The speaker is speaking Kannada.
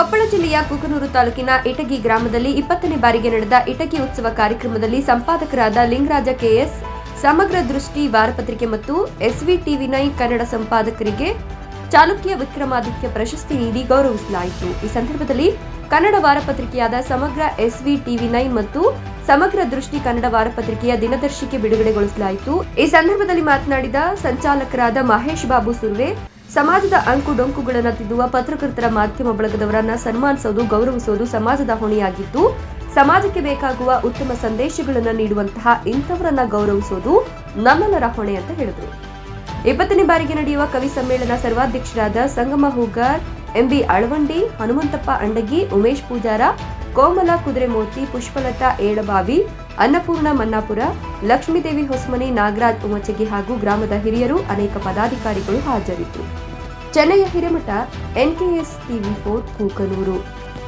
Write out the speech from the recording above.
ಕೊಪ್ಪಳ ಜಿಲ್ಲೆಯ ಕುಕನೂರು ತಾಲೂಕಿನ ಇಟಗಿ ಗ್ರಾಮದಲ್ಲಿ ಇಪ್ಪತ್ತನೇ ಬಾರಿಗೆ ನಡೆದ ಇಟಗಿ ಉತ್ಸವ ಕಾರ್ಯಕ್ರಮದಲ್ಲಿ ಸಂಪಾದಕರಾದ ಲಿಂಗರಾಜ ಕೆಎಸ್, ಸಮಗ್ರ ದೃಷ್ಟಿ ವಾರಪತ್ರಿಕೆ ಮತ್ತು ಎಸ್ವಿ ಟಿವಿ ನೈನ್ ಕನ್ನಡ ಸಂಪಾದಕರಿಗೆ ಚಾಲುಕ್ಯ ವಿಕ್ರಮಾದಿತ್ಯ ಪ್ರಶಸ್ತಿ ನೀಡಿ ಗೌರವಿಸಲಾಯಿತು. ಈ ಸಂದರ್ಭದಲ್ಲಿ ಕನ್ನಡ ವಾರಪತ್ರಿಕೆಯಾದ ಸಮಗ್ರ ಎಸ್ವಿ ಟಿವಿ ನೈನ್ ಮತ್ತು ಸಮಗ್ರ ದೃಷ್ಟಿ ಕನ್ನಡ ವಾರಪತ್ರಿಕೆಯ ದಿನದರ್ಶಿಕೆ ಬಿಡುಗಡೆಗೊಳಿಸಲಾಯಿತು. ಈ ಸಂದರ್ಭದಲ್ಲಿ ಮಾತನಾಡಿದ ಸಂಚಾಲಕರಾದ ಮಹೇಶ್ ಬಾಬು ಸುರ್ವೆ ಸಮಾಜದ ಅಂಕು ಡೊಂಕುಗಳನ್ನು ತಿದ್ದುವ ಪತ್ರಕರ್ತರ ಮಾಧ್ಯಮ ಬಳಗದವರನ್ನ ಸನ್ಮಾನಿಸೋದು, ಗೌರವಿಸೋದು ಸಮಾಜದ ಹೊಣೆಯಾಗಿದ್ದು, ಸಮಾಜಕ್ಕೆ ಬೇಕಾಗುವ ಉತ್ತಮ ಸಂದೇಶಗಳನ್ನು ನೀಡುವಂತಹ ಇಂಥವರನ್ನ ಗೌರವಿಸೋದು ನಮ್ಮೆಲ್ಲರ ಹೊಣೆ ಅಂತ ಹೇಳಿದರು. ಇಪ್ಪತ್ತನೇ ಬಾರಿಗೆ ನಡೆಯುವ ಕವಿ ಸಮ್ಮೇಳನ ಸರ್ವಾಧ್ಯಕ್ಷರಾದ ಸಂಗಮ ಹೂಗಾರ್, ಎಂಬಿ ಅಳವಂಡಿ, ಹನುಮಂತಪ್ಪ ಅಂಡಗಿ, ಉಮೇಶ್ ಪೂಜಾರ ಕೋಮಲ ಕುದುರೆಮೂರ್ತಿ ಪುಷ್ಪಲತಾ ಏಳಬಾವಿ, ಅನ್ನಪೂರ್ಣ ಮನ್ನಾಪುರ, ಲಕ್ಷ್ಮೀದೇವಿ ಹೊಸಮನಿ ನಾಗರಾಜ್ ಉಮಚಗಿ ಹಾಗೂ ಗ್ರಾಮದ ಹಿರಿಯರು ಅನೇಕ ಪದಾಧಿಕಾರಿಗಳು ಹಾಜರಿದ್ದರು. Chennaiah Hiremath, NKS TV four, Kukanur.